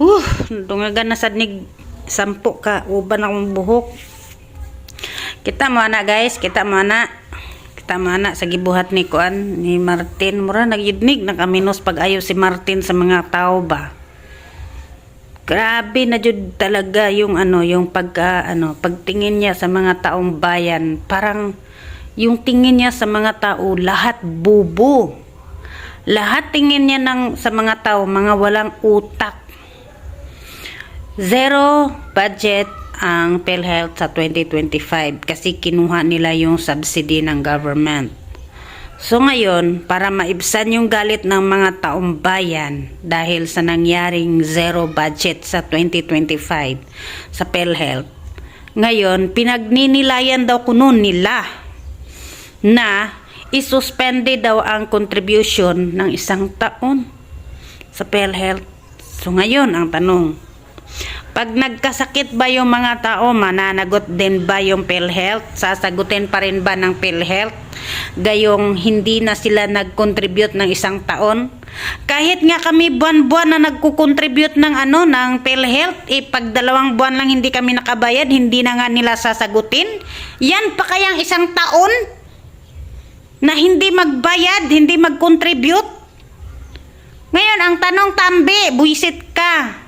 Uh, dungagan na sad nig sampo ka uban akong buhok. Kita mo guys, kita mo. Kita mo sa gibuhat ni Kuan ni Martin mura nagyidnig na kaminos pag-ayo si Martin sa mga tao ba. Grabe na jud talaga yung ano, yung pagka ano, pagtingin niya sa mga taong bayan, parang yung tingin niya sa mga tao lahat bubo. Lahat tingin niya ng sa mga tao mga walang utak. Zero budget ang PhilHealth sa 2025 kasi kinuha nila yung subsidy ng government. So ngayon, para maibsan yung galit ng mga taong bayan dahil sa nangyaring zero budget sa 2025 sa PhilHealth, ngayon, pinagninilayan daw kuno nila na isuspende daw ang contribution ng isang taon sa PhilHealth. So ngayon, ang tanong, pag nagkasakit ba yung mga tao, mananagot din ba yung PhilHealth? Sasagutin pa rin ba ng PhilHealth? Gayong hindi na sila nag-contribute ng isang taon? Kahit nga kami buwan-buwan na nagkukontribute ng ano, ng PhilHealth, eh pag dalawang buwan lang hindi kami nakabayad, hindi na nga nila sasagutin? Yan pa kayang isang taon? Na hindi magbayad, hindi mag-contribute? Ngayon, ang tanong tambi, buisit ka.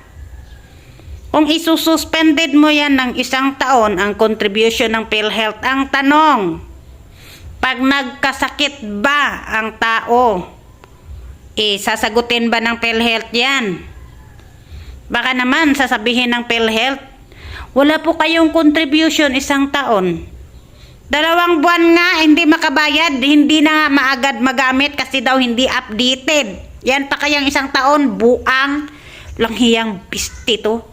Kung isususpended mo yan ng isang taon ang contribution ng PhilHealth, ang tanong, pag nagkasakit ba ang tao, eh, sasagutin ba ng PhilHealth yan? Baka naman sasabihin ng PhilHealth, wala po kayong contribution isang taon. Dalawang buwan nga, hindi makabayad, hindi na maagad magamit kasi daw hindi updated. Yan pa kayang isang taon, buang, langhiyang pistito.